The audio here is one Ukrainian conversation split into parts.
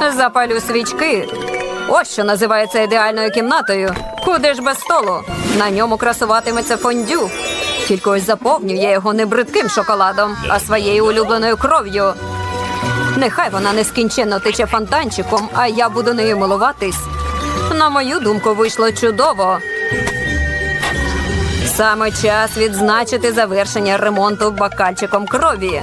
Запалю свічки. Ось що називається ідеальною кімнатою. Куди ж без столу? На ньому красуватиметься фондю. Тільки ось заповню я його не бридким шоколадом, а своєю улюбленою кров'ю. Нехай вона нескінченно тече фонтанчиком, а я буду нею милуватись. На мою думку, вийшло чудово. Саме час відзначити завершення ремонту бокальчиком крові.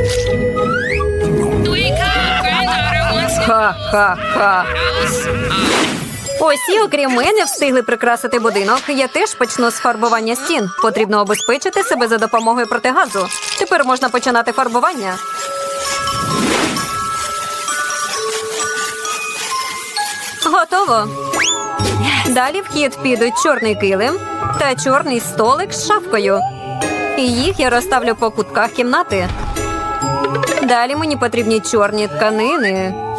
Ха-ха-ха. Усі, окрім мене, встигли прикрасити будинок. Я теж почну з фарбування стін. Потрібно обезпечити себе за допомогою протигазу. Тепер можна починати фарбування. Готово. Далі в хід підуть чорний килим та чорний столик з шафкою. І їх я розставлю по кутках кімнати. Далі мені потрібні чорні тканини,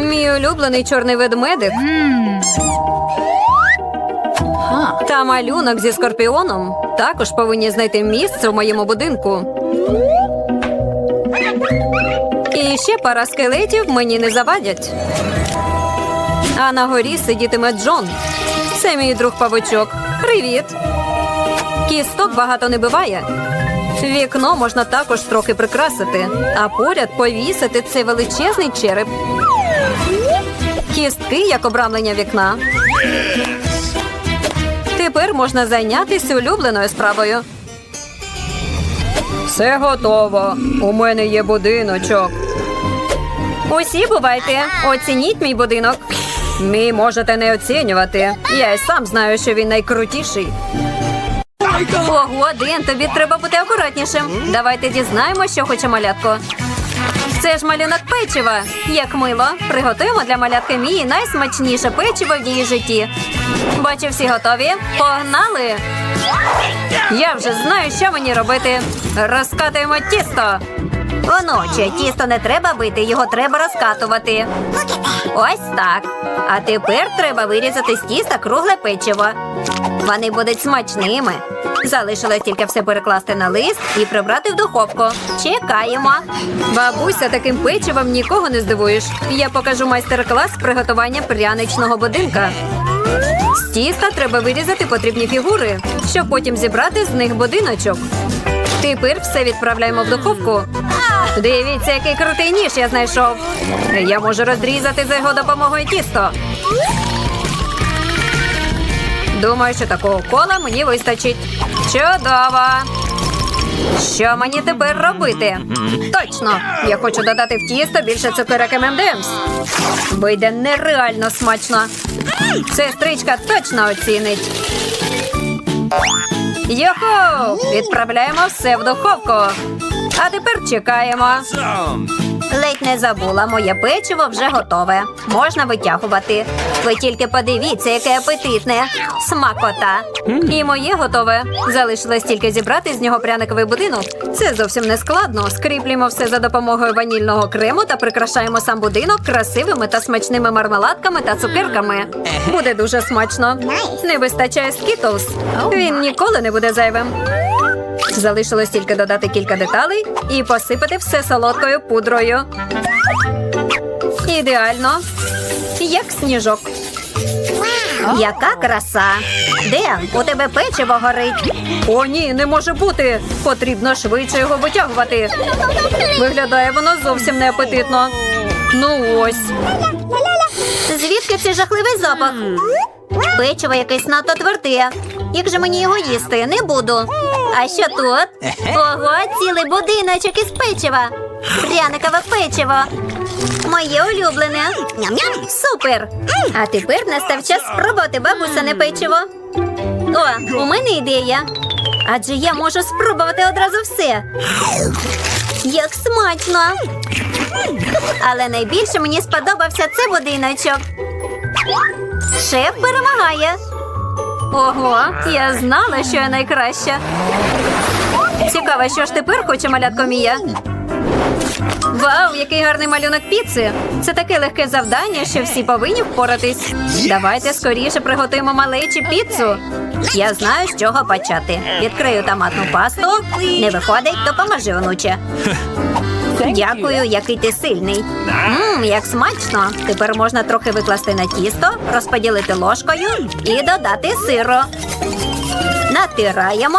Мій улюблений чорний ведмедик. Та малюнок зі скорпіоном також повинні знайти місце в моєму будинку. І ще пара скелетів мені не завадять. А на горі сидітиме Джон. Це мій друг павучок. Привіт. Кісток багато не буває. Вікно можна також трохи прикрасити, а поряд повісити цей величезний череп. Кістки як обрамлення вікна. Тепер можна зайнятися улюбленою справою. Все готово. У мене є будиночок. Усі бувайте, оцініть мій будинок. Мій можете не оцінювати. Я й сам знаю, що він найкрутіший. Ого, Ден, тобі треба бути акуратнішим. Давайте дізнаємося, що хоче малятко. Це ж малюнок печива. Як мило. Приготуємо для малятки Мії найсмачніше печиво в її житті. Бачу, всі готові. Погнали! Я вже знаю, що мені робити. Розкатуємо тісто. Оноче, тісто не треба бити, його треба розкатувати. Ось так. А тепер треба вирізати з тіста кругле печиво. Вони будуть смачними. Залишилось тільки все перекласти на лист і прибрати в духовку. Чекаємо. Бабуся, таким печивом нікого не здивуєш. Я покажу майстер-клас приготування пряничного будинка. З тіста треба вирізати потрібні фігури, щоб потім зібрати з них будиночок. Тепер все відправляємо в духовку. Дивіться, який крутий ніж я знайшов. Я можу розрізати за його допомогою тісто. Думаю, що такого кола мені вистачить. Чудово! Що мені тепер робити? Точно! Я хочу додати в тісто більше цукерок ММДМС. Вийде нереально смачно. Сестричка точно оцінить. Йоху! Відправляємо все в духовку. А тепер чекаємо. Ледь не забула, моє печиво вже готове. Можна витягувати. Ви тільки подивіться, яке апетитне. Смакота. І моє готове. Залишилось тільки зібрати з нього пряниковий будинок. Це зовсім не складно. Скріплюємо все за допомогою ванільного крему та прикрашаємо сам будинок красивими та смачними мармеладками та цукерками. Буде дуже смачно. Не вистачає скітлз. Він ніколи не буде зайвим. Залишилось тільки додати кілька деталей і посипати все солодкою пудрою. Ідеально. Як сніжок. Яка краса! Ден, у тебе печиво горить. О, ні, не може бути. Потрібно швидше його витягувати. Виглядає воно зовсім неапетитно. Ну ось. Звідки цей жахливий запах? Печиво якесь надто тверде. Як же мені його їсти? Не буду. А що тут? Ого, цілий будиночок із печива. Пряникове печиво. Моє улюблене. Ням-ням. Супер. А тепер настав час спробувати бабусине печиво. О, у мене ідея. Адже я можу спробувати одразу все. Як смачно. Але найбільше мені сподобався цей будиночок. Шеф перемагає. Ого, я знала, що я найкраща. Цікаво, що ж тепер хоче малятко Мія. Вау, який гарний малюнок піци! Це таке легке завдання, що всі повинні впоратись. Давайте скоріше приготуємо малечі піцу. Я знаю, з чого почати. Відкрию томатну пасту. Не виходить, допоможи, онуче. Дякую, який ти сильний. Мм, як смачно. Тепер можна трохи викласти на тісто, розподілити ложкою і додати сиру. Натираємо.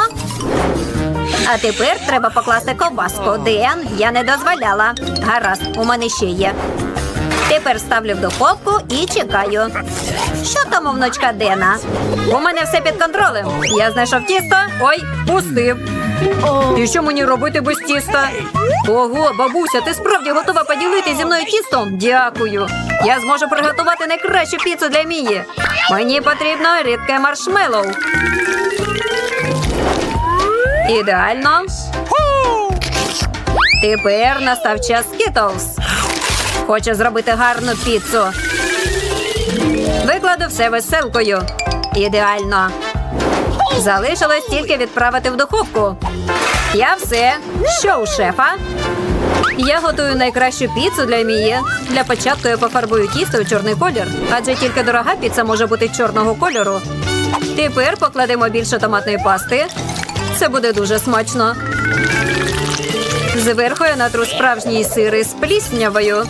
А тепер треба покласти ковбаску. Ден, я не дозволяла. Гаразд, у мене ще є. Тепер ставлю в духовку і чекаю. Що там у внучка Дена? У мене все під контролем. Я знайшов тісто. Ой, пустив. І що мені робити без тіста? Ого, бабуся, ти справді готова поділити зі мною тістом? Дякую. Я зможу приготувати найкращу піцу для Мії. Мені потрібно рідке маршмеллоу. Ідеально. Тепер настав час Skittles. Хочу зробити гарну піцу. Викладу все веселкою. Ідеально. Залишилось тільки відправити в духовку. Я все. Що у шефа? Я готую найкращу піцу для Мії. Для початку я пофарбую тісто у чорний колір, адже тільки дорога піца може бути чорного кольору. Тепер покладемо більше томатної пасти. Це буде дуже смачно. Зверху я натру справжній сир із пліснявою.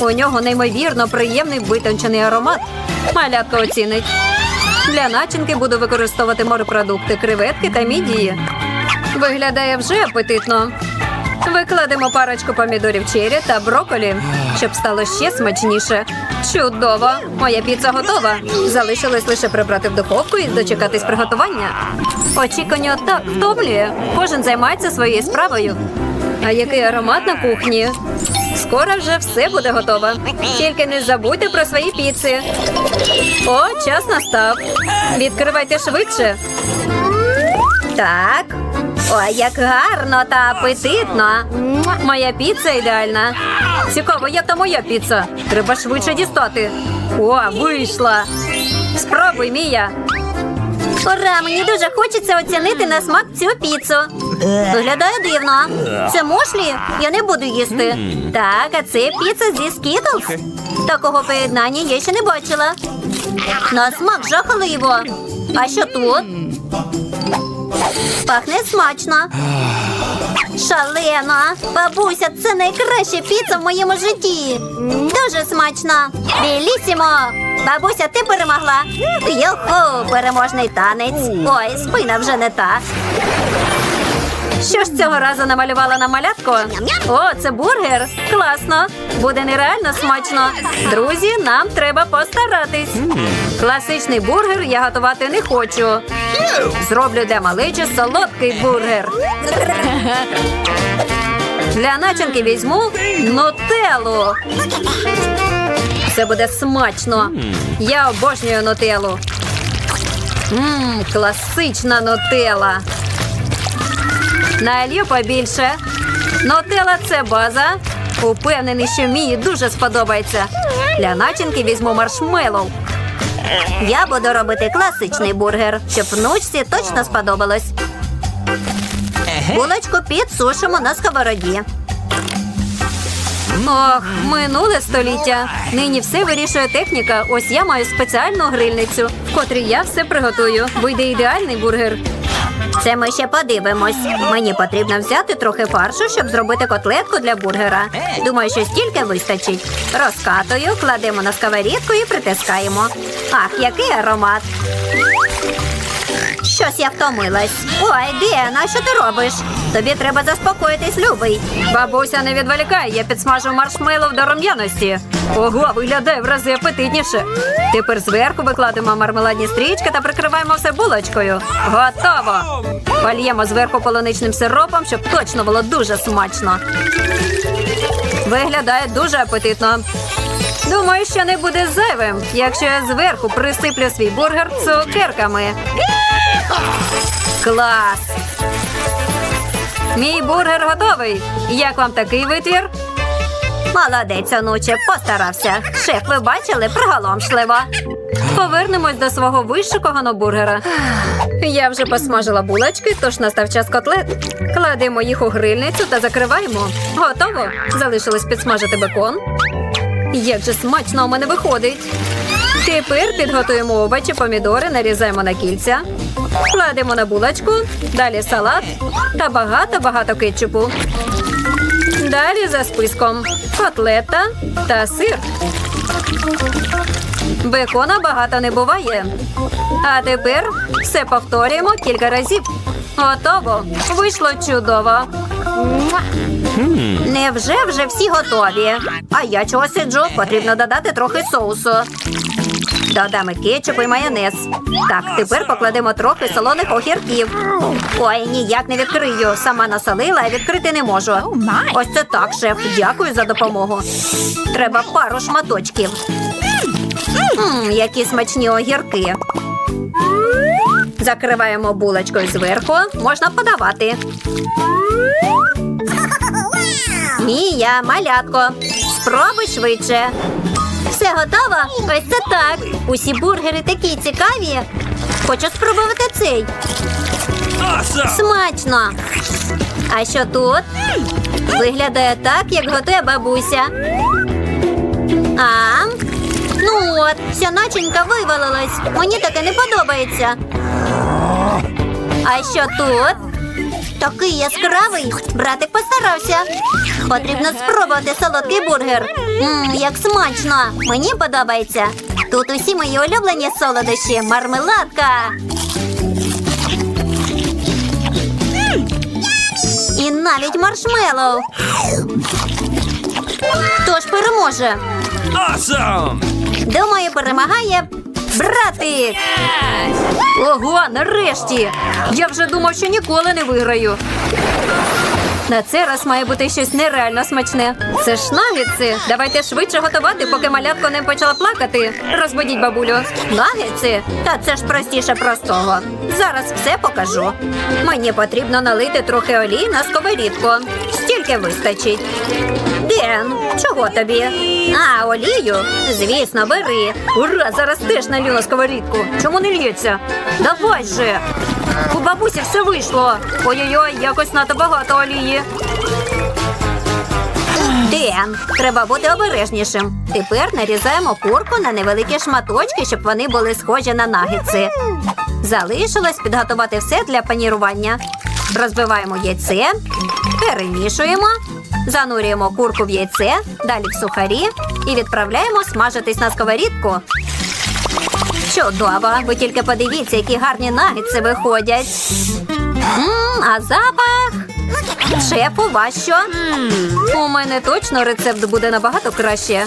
У нього неймовірно приємний витончений аромат. Малятко оцінить. Для начинки буду використовувати морепродукти, креветки та мідії. Виглядає вже апетитно. Викладемо парочку помідорів чері та брокколі, щоб стало ще смачніше. Чудово! Моя піца готова. Залишилось лише прибрати в духовку і дочекатись приготування. Очікування так втомлює. Кожен займається своєю справою. А який аромат на кухні? Скоро вже все буде готово. Тільки не забудьте про свої піци. О, час настав. Відкривайте швидше. Так. Ой, як гарно та апетитно. Моя піца ідеальна. Цікаво, як та моя піца. Треба швидше дістати. О, вийшла. Спробуй, Мія. Ура, мені дуже хочеться оцінити на смак цю піцу. Виглядає дивно. Це мошлі? Я не буду їсти. Так, а це піца зі Skittles. Такого поєднання я ще не бачила. На смак жахливо. А що тут? Пахне смачно. Шалено. Бабуся, це найкраща піца в моєму житті. Дуже смачно. Білісімо. Бабуся, ти перемогла. Йоху, переможний танець. Ой, спина вже не та. Що ж цього разу намалювала на малятку? О, це бургер. Класно. Буде нереально смачно. Друзі, нам треба постаратись. Класичний бургер я готувати не хочу. Зроблю для малечі солодкий бургер. Для начинки візьму нутеллу. Це буде смачно. Я обожнюю нутеллу. Мм, класична нутелла. Налью побільше. Нутелла – це база. Упевнений, що мені дуже сподобається. Для начинки візьму маршмеллоу. Я буду робити класичний бургер, щоб внучці точно сподобалось. Булочку підсушимо на сковороді. Ох, минуле століття. Нині все вирішує техніка. Ось я маю спеціальну грильницю, в котрій я все приготую. Вийде ідеальний бургер. Це ми ще подивимось. Мені потрібно взяти трохи фаршу, щоб зробити котлетку для бургера. Думаю, що стільки вистачить. Розкатую, кладемо на сковорідку і притискаємо. Ах, який аромат! Щось я втомилась. Ой, Діана, що ти робиш? Тобі треба заспокоїтись, любий. Бабуся, не відволікай, я підсмажу маршмеллоу до рум'яності. Ого, виглядає в рази апетитніше. Тепер зверху викладемо мармеладні стрічки та прикриваємо все булочкою. Готово! Польємо зверху полуничним сиропом, щоб точно було дуже смачно. Виглядає дуже апетитно. Думаю, що не буде зайвим, якщо я зверху присиплю свій бургер цукерками. Клас! Мій бургер готовий. Як вам такий витвір? Молодець, онуче, постарався. Шеф, ви бачили приголомшливо. Повернемось до свого вишиканого бургера. Я вже посмажила булочки, тож настав час котлет. Кладемо їх у грильницю та закриваємо. Готово. Залишилось підсмажити бекон. Як же смачно у мене виходить. Тепер підготуємо овочі, помідори, нарізаємо на кільця, кладемо на булочку, далі салат та багато-багато кетчупу. Далі за списком котлета та сир. Бекона багато не буває. А тепер все повторюємо кілька разів. Готово. Вийшло чудово. Невже вже всі готові? А я чого сиджу? Потрібно додати трохи соусу. Додамо кетчуп і майонез. Так, тепер покладемо трохи солоних огірків. Ой, ніяк не відкрию. Сама насолила, а відкрити не можу. Ось це так, шеф. Дякую за допомогу. Треба пару шматочків. Мм, які смачні огірки. Закриваємо булочкою зверху. Можна подавати. Мія, малятко. Спробуй швидше. Все готово? Ось це так. Усі бургери такі цікаві. Хочу спробувати цей. Смачно. А що тут? Виглядає так, як готує бабуся. А? Ну от, вся начинка вивалилась. Мені таке не подобається. А що тут? Такий яскравий. Братик постарався. Потрібно спробувати солодкий бургер. Мм, як смачно. Мені подобається. Тут усі мої улюблені солодощі, мармеладка. І навіть маршмеллоу. Хто ж переможе? Awesome! Думаю, перемагає братик. Ого, нарешті! Я вже думав, що ніколи не виграю. На цей раз має бути щось нереально смачне. Це ж нагетси. Давайте швидше готувати, поки малятко не почала плакати. Розбудіть бабулю. Нагетси? Та це ж простіше простого. Зараз все покажу. Мені потрібно налити трохи олії на сковорідку. Стільки вистачить. Ден, чого тобі? А, олію? Звісно, бери. Ура, зараз теж налью на сковорідку. Чому не лється? Давай же. У бабусі все вийшло. Ой-ой-ой, якось надто багато олії. Ден, треба бути обережнішим. Тепер нарізаємо курку на невеликі шматочки, щоб вони були схожі на нагетси. Залишилось підготувати все для панірування. Розбиваємо яйце, перемішуємо, занурюємо курку в яйце, далі в сухарі і відправляємо смажитись на сковорідку. Чудово! Ви тільки подивіться, які гарні нагетси виходять. М, а запах? Шеф, у вас що? У мене точно рецепт буде набагато краще.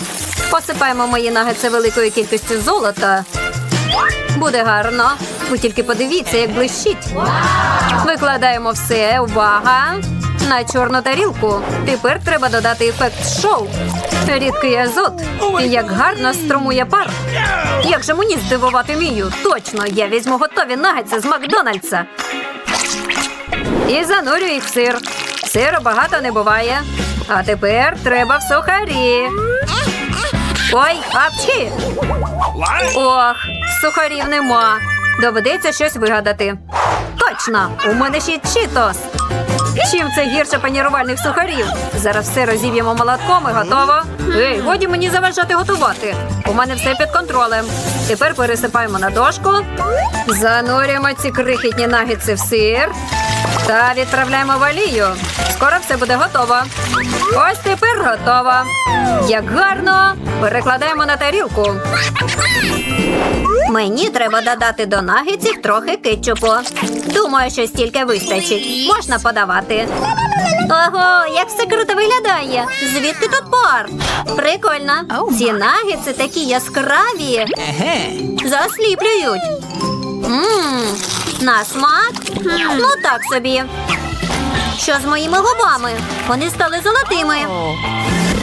Посипаємо мої нагетси великою кількістю золота. Буде гарно. Ви тільки подивіться, як блищить. Викладаємо все, увага! На чорну тарілку. Тепер треба додати ефект шоу. Рідкий азот. Як гарно струмує пар. Як же мені здивувати мію? Точно, я візьму готові нагетси з Макдональдса. І занурю їх в сир. Сиру багато не буває. А тепер треба в сухарі. Ой, апчі! Ох, сухарів нема. Доведеться щось вигадати. Точно, у мене ще чітос. Чим це гірше панірувальних сухарів? Зараз все розіб'ємо молотком і готово. Ей, годі мені заважати готувати. У мене все під контролем. Тепер пересипаємо на дошку, занурюємо ці крихітні нагідці в сир та відправляємо в олію. Скоро все буде готово. Ось тепер готово. Як гарно, перекладаємо на тарілку. Мені треба додати до нагетсів трохи кетчупу. Думаю, що стільки вистачить. Можна подавати. Ого, як все круто виглядає! Звідки тут пар? Прикольно. Ці нагетси такі яскраві. Засліплюють. Ммм, на смак? Ну так собі. Що з моїми губами? Вони стали золотими.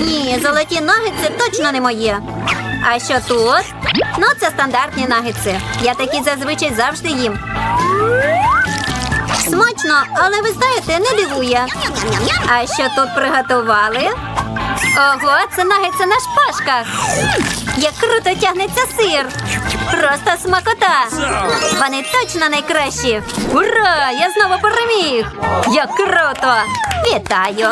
Ні, золоті нагетси точно не моє. А що тут? Ну, це стандартні нагетси. Я такі зазвичай завжди їм. Смачно, але ви знаєте, не дивує. А що тут приготували? Ого, це нагетси на шпажках. Як круто тягнеться сир. Просто смакота. Вони точно найкращі. Ура! Я знову переміг! Як круто! Вітаю!